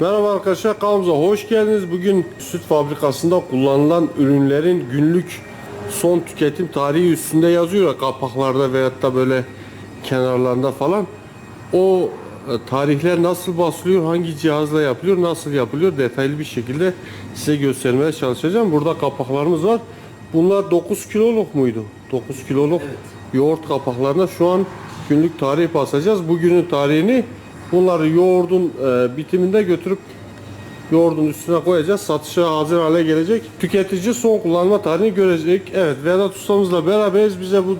Merhaba arkadaşlar kanalımıza hoş geldiniz. Bugün süt fabrikasında kullanılan ürünlerin günlük son tüketim tarihi üstünde yazıyor ya kapaklarda veyahut da böyle kenarlarında falan. O e, tarihler nasıl basılıyor, hangi cihazla yapılıyor, nasıl yapılıyor detaylı bir şekilde size göstermeye çalışacağım. Burada kapaklarımız var. Bunlar 9 kiloluk muydu? 9 kiloluk yoğurt kapaklarına şu an günlük tarih basacağız. Bugünün tarihini bunları yoğurdun e, bitiminde götürüp yoğurdun üstüne koyacağız. Satışa hazır hale gelecek. Tüketici son kullanma tarihini görecek. Evet Vedat ustamızla beraberiz. Bize bu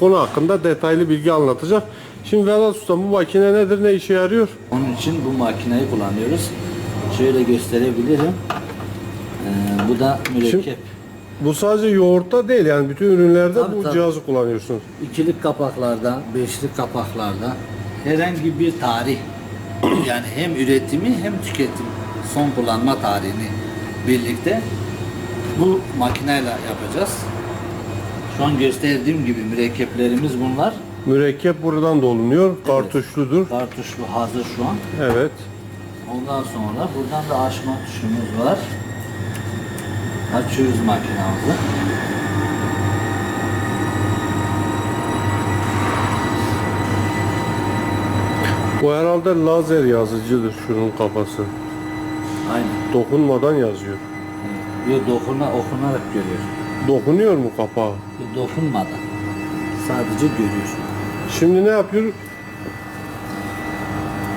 konu hakkında detaylı bilgi anlatacak. Şimdi Vedat usta bu makine nedir? Ne işe yarıyor? Onun için bu makineyi kullanıyoruz. Şöyle gösterebilirim. Ee, bu da mürekkep. Bu sadece yoğurtta değil yani bütün ürünlerde Tabii, bu tabii. cihazı kullanıyorsunuz. İkilik kapaklarda, beşlik kapaklarda herhangi bir tarih yani hem üretimi hem tüketim son kullanma tarihini birlikte bu makineyle yapacağız. Şu an gösterdiğim gibi mürekkeplerimiz bunlar. Mürekkep buradan dolunuyor. Kartuşludur. Kartuşlu hazır şu an. Evet. Ondan sonra buradan da açma tuşumuz var. Açıyoruz makinamızı. Bu herhalde lazer yazıcıdır şunun kafası. Aynen. Dokunmadan yazıyor. Yok dokuna, okunarak görüyor. Dokunuyor mu kapağı? Bu dokunmadan. Sadece görüyor. Şimdi ne yapıyor?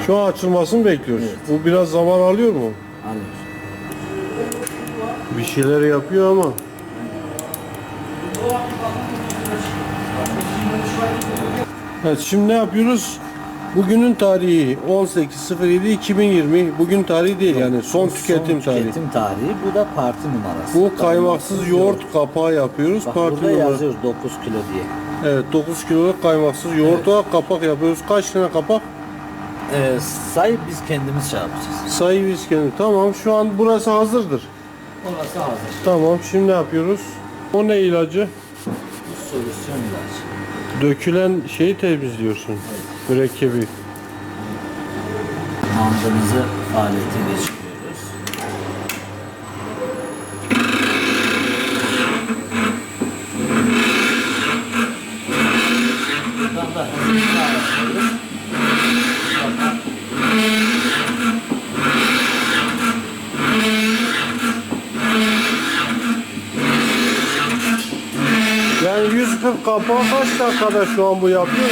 Şu an açılmasını bekliyoruz. Evet. Bu biraz zaman alıyor mu? Alıyor. Bir şeyler yapıyor ama. Evet şimdi ne yapıyoruz? Bugünün tarihi 18.07.2020 bugün tarihi değil yani son tüketim tarihi. Tüketim tarihi. Bu da parti numarası. Bu kaymaksız yoğurt kapağı yapıyoruz. Bak Parti burada numara. yazıyoruz 9 kilo diye. Evet 9 kiloluk kaymaksız yoğurt var. Kapak yapıyoruz. Kaç tane kapak? Ee, sayıp biz kendimiz şey yapacağız. Sayı biz kendi. Tamam şu an burası hazırdır. Orası hazır. Tamam şimdi ne yapıyoruz? O ne ilacı? Bu solüsyon ilacı. Dökülen şeyi temizliyorsun. Mürekkebi. Mandımızı faaliyete geçiriyoruz. Buradan da hızlı 140 kapağı kaç dakikada şu an bu yapıyor?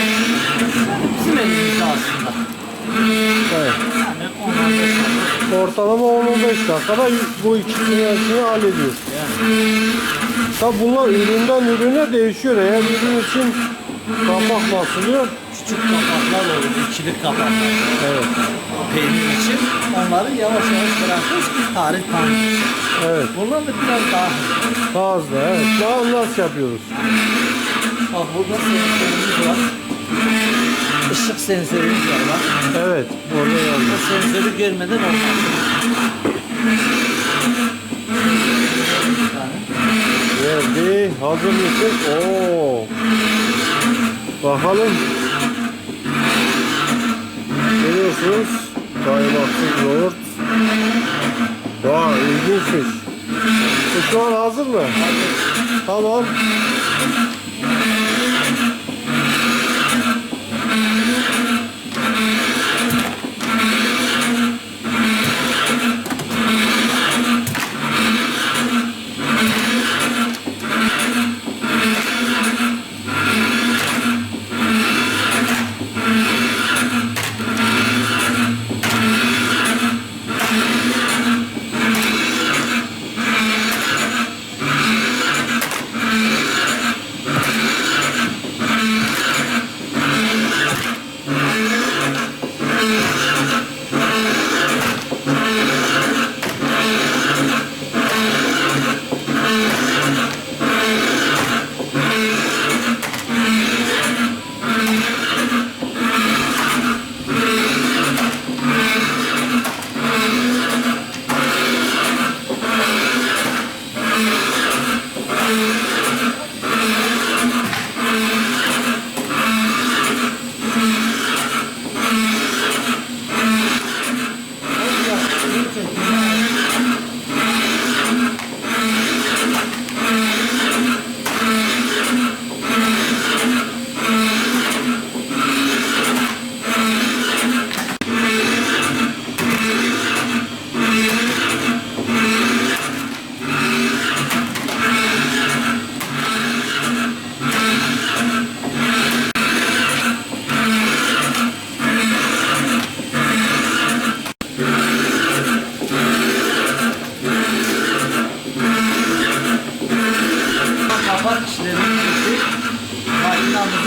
Bizim elimizde aslında. Evet. Yani 10 dakika. Ortalama 10-15 dakikada bu ikisini hepsini hallediyor. Yani Tabi bunlar üründen ürüne değişiyor. Eğer ürün için kapak basılıyor. Küçük kapaklar olur, ikili kapaklar. Evet. Peynir için onları yavaş yavaş bırakıyoruz ki tarih tam. Evet. Bunlar da biraz daha hızlı. Fazla evet. Daha nasıl yapıyoruz? Bak burada sensörümüz var. Işık sensörümüz var bak. Evet. Orada yazıyor. sensörü görmeden olmaz. Geldi. Hazır mısın? Oo. Bakalım. Görüyorsunuz. Kaymaksız yoğurt. Vay ilginçmiş. Bu şu an hazır mı? Tamam.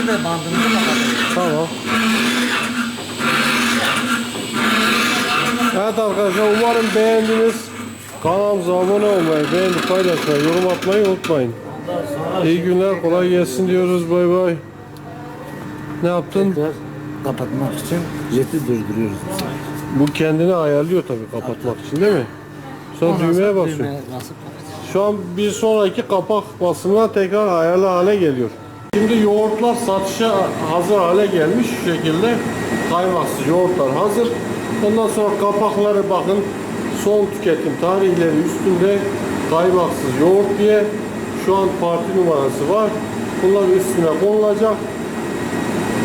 Ve bandımızı kapatıyoruz. Tamam. Evet arkadaşlar umarım beğendiniz. Kanalımıza abone olmayı, beğenip paylaşmayı, yorum atmayı unutmayın. İyi günler, kolay gelsin diyoruz. Bay bay. Ne yaptın? tekrar kapatmak için jeti durduruyoruz. Bu kendini ayarlıyor tabii kapatmak için değil mi? Sonra düğmeye basıyor. düğmeye basıp kapatıyoruz. Şu an bir sonraki kapak basımına tekrar ayarlı hale geliyor. Şimdi yoğurtlar satışa hazır hale gelmiş şu şekilde. Kaymaksız yoğurtlar hazır. Ondan sonra kapakları bakın son tüketim tarihleri üstünde kaymaksız yoğurt diye şu an parti numarası var. Bunlar üstüne konulacak.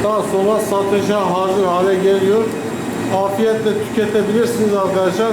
Daha sonra satışa hazır hale geliyor. Afiyetle tüketebilirsiniz arkadaşlar.